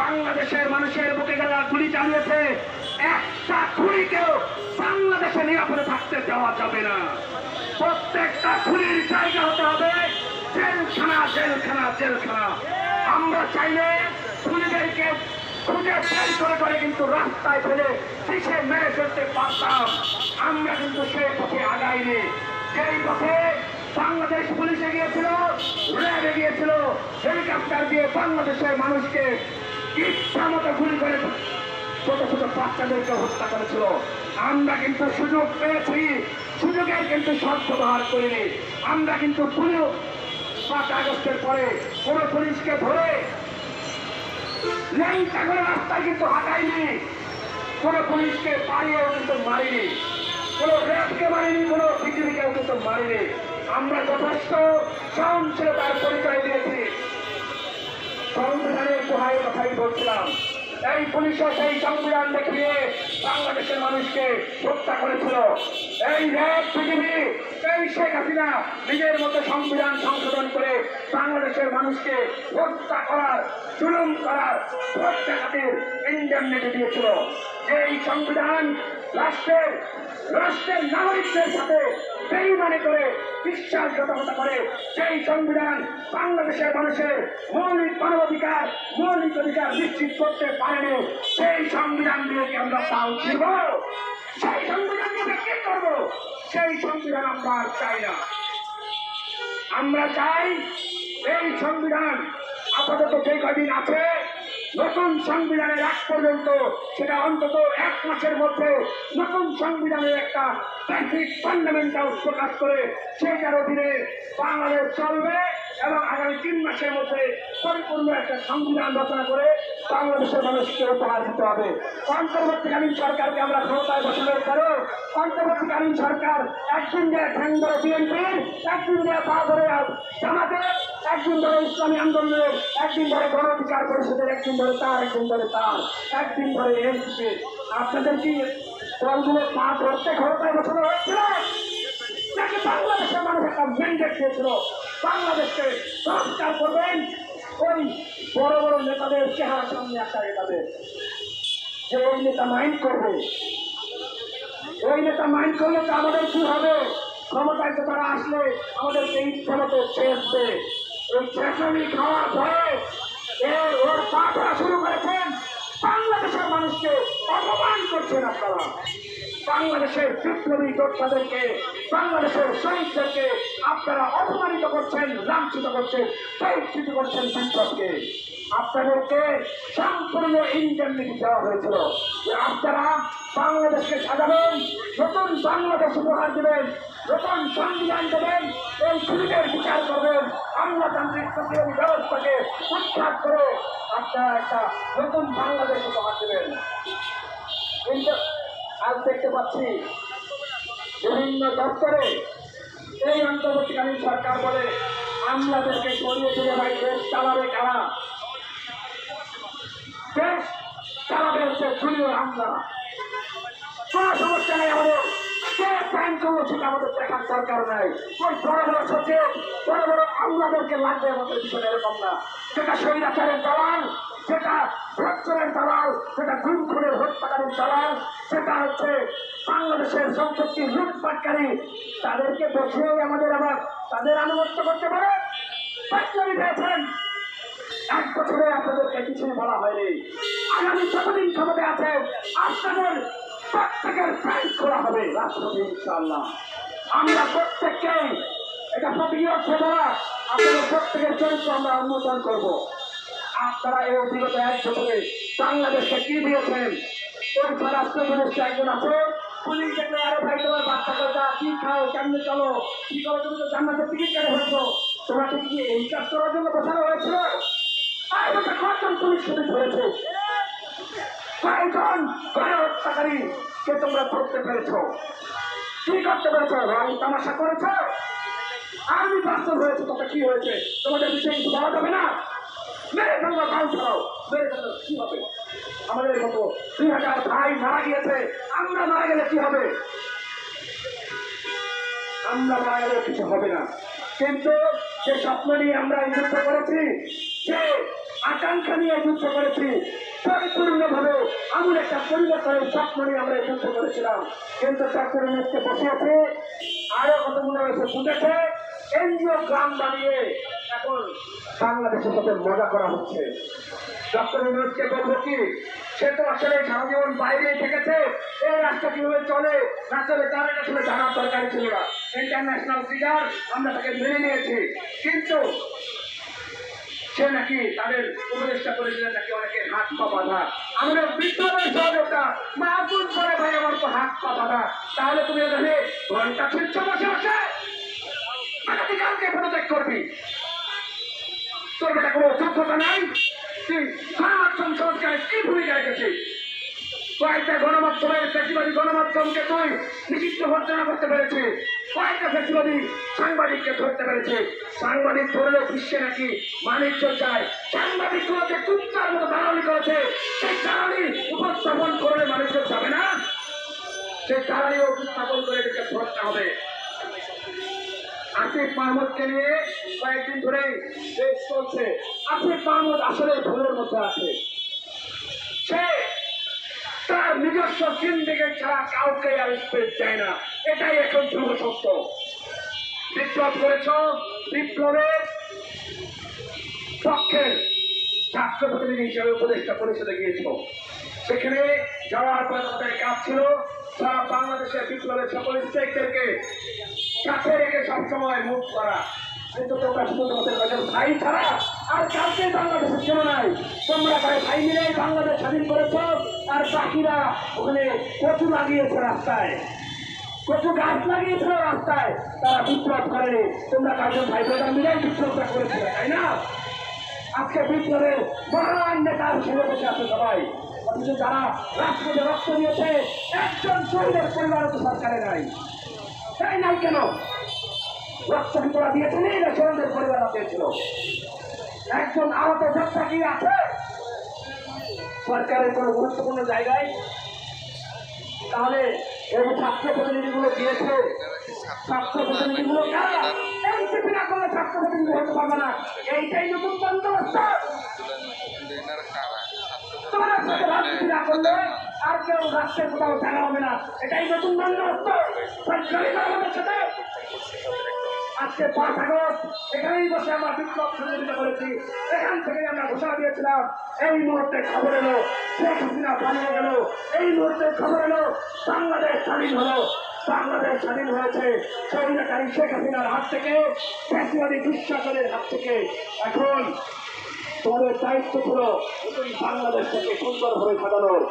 বাংলাদেশের মানুষের বুকে গেলা গুলি চালিয়েছে। একটা খুনিকেও বাংলাদেশে নিরাপদে থাকতে দেওয়া যাবে না। প্রত্যেকটা খুনির জায়গা হতে হবে জেলখানা জেলখানা জেলখানা। আমরা চাইলে খুনিদেরকে খুঁজে বের করে করে কিন্তু রাস্তায় ফেলে পিছিয়ে মেরে ফেলতে পারতাম। আমরা কিন্তু সেই পথে আগাইনি। সেই পথে বাংলাদেশ পুলিশে গিয়েছিল র্যাবে গিয়েছিল হেলিকপ্টার দিয়ে বাংলাদেশের মানুষকে ইচ্ছা মতো গুলি করে ছোট ছোট বাচ্চাদেরকে হত্যা করেছিল। আমরা কিন্তু সুযোগ পেয়েছি। সুযোগের কিন্তু সদ্ব্যবহার করিনি। আমরা কিন্তু পুরো পাঁচ আগস্টের পরে কোনো পুলিশকে ধরে ল্যাংটা করে রাস্তায় কিন্তু হাঁটাইনি। কোনো পুলিশকে পাড়িয়েও কিন্তু মারিনি। কোনো র্যাবকে মারিনি, কোনো পৃথিবীকেও কিন্তু মারিনি। আমরা যথেষ্ট সহনশীলতার পরিচয় দিয়েছি। সংবিধানের দোহাই কথাই বলছিলাম। এই পুলিশও সেই সংবিধান দেখিয়ে বাংলাদেশের মানুষকে হত্যা করেছিল। এই র্যাব পৃথিবী এই শেখ হাসিনা নিজের মতো সংবিধান সংশোধন করে বাংলাদেশের মানুষকে হত্যা করার, জুলুম করার হত্যা খাতির ইন্টারনেটে দিয়েছিল। এই সংবিধান রাষ্ট্রের রাষ্ট্রের নাগরিকদের সাথে বেইমানি করে বিশ্বাসঘাতকতা করে সেই সংবিধান বাংলাদেশের মানুষের মৌলিক মানবাধিকার, মৌলিক অধিকার নিশ্চিত করতে পারেনি। সেই সংবিধান দিয়ে কি আমরা তাও ছিল সেই সংবিধান দিয়ে কি করব? সেই সংবিধান আমরা আর চাই না। আমরা চাই এই সংবিধান আপাতত যে কদিন আছে নতুন সংবিধানের এক পর্যন্ত সেটা অন্তত এক মাসের মধ্যে নতুন সংবিধানের একটা বেসিক ফান্ডামেন্টাল প্রকাশ করে সেইটার অধীনে বাংলাদেশ চলবে এবং আগামী তিন মাসের মধ্যে পরিপূর্ণ একটা সংবিধান রচনা করে বাংলাদেশের মানুষকে উপহার দিতে হবে। অন্তর্বর্তীকালীন সরকারকে আমরা ক্ষমতায় বসানোর পরেও অন্তর্বর্তীকালীন সরকার একদিন দিয়ে ঠ্যাং ধরে বিএনপির, একদিন দিয়ে পা ধরে জামাতের একদিন ধরে ইসলামী আন্দোলনের একদিন ধরে গণ অধিকার পরিষদের, একদিন ধরে তার, একদিন ধরে তার, একদিন ধরে এনসিপি। আপনাদের কি দলগুলো পা ধরতে ক্ষমতায় বসানো হয়েছিল নাকি বাংলাদেশের মানুষ একটা ম্যান্ডেট দিয়েছিল? বাংলাদেশকে সংস্কার করবেন? ওই বড় বড় নেতাদের চেহারা সামনে আসা নেতাদের যে ওই নেতা মাইন্ড করবে। ওই নেতা মাইন্ড করলে তো আমাদের কি হবে? ক্ষমতায় তো তারা আসলে আমাদেরকে ইচ্ছা মতো ছেড়ে ছেঁচনি খাওয়ার এ ওর পা ধরা শুরু করেছেন বাংলাদেশের মানুষকে অপমান করছেন আপনারা। বাংলাদেশের বিপ্লবী যোদ্ধাদেরকে, বাংলাদেশের শহীদদেরকে আপনারা অপমানিত করছেন, লাঞ্ছিত করছেন পরিচিত করছেন বিপ্লবকে। আপনাদেরকে সম্পূর্ণ ইন্টারনেট দেওয়া হয়েছিল। যে আপনারা বাংলাদেশকে সাজাবেন, নতুন বাংলাদেশ উপহার দেবেন, নতুন সংবিধান দেবেন, এই খুনিদের বিচার করবেন আমলাতান্ত্রিক প্রতিরোধী ব্যবস্থাকে উৎখাত করে আপনারা একটা নতুন বাংলাদেশ উপহার দেবেন। আজ দেখতে পাচ্ছি বিভিন্ন দপ্তরে এই অন্তর্বর্তীকালীন সরকার বলে আমলাদেরকে সরিয়ে দিলে ভাই, দেশ চালাবে কারা? দেশ চালাবে হচ্ছে খুলিও আমলা। কোনো সমস্যা নেই আমাদের। সেটা আমাদের দেখার দরকার নাই। ওই বড় বড় সচিব, বড় বড় আমলাদেরকে লাগবে আমাদের বিষয় এরকম না। সেটা স্বৈরাচারের দালাল সেটা ভ্রষ্টরের দালাল, সেটা গুম খুনের হত্যাকারীর দালাল, সেটা হচ্ছে বাংলাদেশের সম্পত্তি লুটপাটকারী। তাদেরকে বসিয়ে আমাদের আবার, তাদের আনুগত্য করতে পারে। চাকরি পেয়েছেন। এক বছরে আপনাদেরকে কিছুই বলা হয়নি। আগামী যতদিন ক্ষমতা আছে আপনাদের প্রত্যেকের ব্যাংক খোলা হবে রাষ্ট্রপতি, ইনশাআল্লাহ। আমরা প্রত্যেককেই, এটা প্রতিক্রিয়া বলা আপনাদের প্রত্যেকের চরিত্র আমরা উন্মোচন করব। আপনারা এই বিগত এক বছরে বাংলাদেশকে কি দিয়েছেন? স্বরাষ্ট্র মিনিস্টার একজন আছে পুলিশ তোমাকে তামাশা করেছ? আমি বাস্তব হয়েছে তোকে কি হয়েছে? তোমাদের বিষয়ে বলা যাবে না? মেরে ফেলব গাল ছাড়াও। মেরে কি হবে? আমাদের মতো দুই হাজার ভাই মারা গিয়েছে, আমরা মারা গেলে কি হবে? আমরা মারা গেলে কিছু হবে না। কিন্তু যে স্বপ্ন নিয়ে আমরা যুদ্ধ করেছি যে আকাঙ্ক্ষা নিয়ে যুদ্ধ করেছি, পরিপূর্ণভাবে এমন একটা পরিবর্তনের স্বপ্ন নিয়ে আমরা যুদ্ধ করেছিলাম। কিন্তু ডক্টর ইউনুসকে বসিয়েছে, আরও কতগুলো এসে ফুটেছে এনজিও গ্রাম বানিয়ে এখন বাংলাদেশের সাথে মজা করা হচ্ছে। ডক্টর ইউনুসকে বলব কি, সে তো আসলে সারা জীবন বাইরে থেকেছে, এই রাষ্ট্র কীভাবে চলে? না চলে তার এটা আসলে জানার দরকার ছিল না। ইন্টারন্যাশনাল ফিগার আমরা তাকে মেনে নিয়েছি। কিন্তু সে নাকি তাদের উপদেষ্টা করেছিলেন নাকি অনেকের হাত পা বাঁধা। আমাদের বিপ্লবের সহযোগিতা মাহবুব করে ভাই, আমার তো হাত পা বাঁধা। তাহলে তুমি এখানে ঘণ্টা ছিলছ বসে বসে? আগামীকালকে পদত্যাগ করবি। তোর বেটা কোনো যোগ্যতা নাই? তুই গণমাধ্যম সংস্কারে কি ভূমিকা রেখেছিস কয়েকটা গণমাধ্যমের ফেসিবাদী গণমাধ্যমকে তুই নিষিদ্ধ ঘোষণা করতে পেরেছে। কয়েকটা ফেসিবাদী সাংবাদিককে ধরতে পেরেছে। সাংবাদিক ধরলেও বিশ্বে নাকি বাণিজ্য চায়। সাংবাদিকগুলোকে কুত্তার মতো দালালি করেছে। সেই দালালি উপস্থাপন করলে বাণিজ্য যাবে না? সেই দালালি উপস্থাপন করে এদেরকে ধরতে হবে। আসিফ মাহমুদকে নিয়ে কয়েকদিন ধরেই দেশ চলছে। আসিফ মাহমুদ আসলে ভুলের মধ্যে আছে। সে তার নিজস্ব জিন্দিকে ছাড়া কাউকে আর স্পেস দেয় না। এটাই এখন ধ্রুব সত্য। বিপ্লব করেছ, বিপ্লবের পক্ষের ছাত্র প্রতিনিধি হিসেবে উপদেষ্টা পরিষদে গিয়েছ। সেখানে যাওয়ার পর তাদের কাজ ছিল সারা বাংলাদেশের বিপ্লবের সকল স্টেকদেরকে কাছে রেখে সবসময় মুখ করা। ভাই ছাড়া আর তোমরা ভাই লাগিয়েছে রাস্তায়। গাছ রাস্তায়। তারা তোমরা ভাই করেছিলে, তাই না? আজকে বিপ্লবের মহান নেতা সবাই। অথচ যারা রাষ্ট্রকে রক্ত দিয়েছে, একজন শহীদের পরিবার তো সরকারে নাই। তাই নাই কেন? রক্ত ভিতরা দিয়েছেন, এই না শহীদের পরিবার দিয়েছিল একজন আহত যোদ্ধা কি আছে? সরকারের কোনো গুরুত্বপূর্ণ জায়গায়? তাহলে এই ছাত্র প্রতিনিধিগুলো দিয়েছে। ছাত্র প্রতিনিধিগুলো কারা এনসিপি না করলে ছাত্র প্রতিনিধি হতে পারবে না। এইটাই নতুন বন্দোবস্ত তোমার সাথে রাজনীতি না করলে আর কেউ রাষ্ট্রের কোথাও জানা হবে না। এটাই নতুন আমাদের সাথে আজকে পাঁচ আগস্ট এখানেই বসে আমরা বিপ্লব সহযোগিতা করেছি এখান থেকে আমরা ঘোষণা দিয়েছিলাম এই মুহূর্তে খবর এলো শেখ হাসিনা পালিয়ে গেল। এই মুহূর্তে খবর এলো বাংলাদেশ স্বাধীন হলো। বাংলাদেশ স্বাধীন হয়েছে। স্বাধীনকারী শেখ হাসিনার হাত থেকে ফ্যাসিবাদী দুঃশাসনের হাত থেকে। এখন তোমাদের দায়িত্ব ছিল বাংলাদেশটাকে সুন্দরভাবে সাজানোর।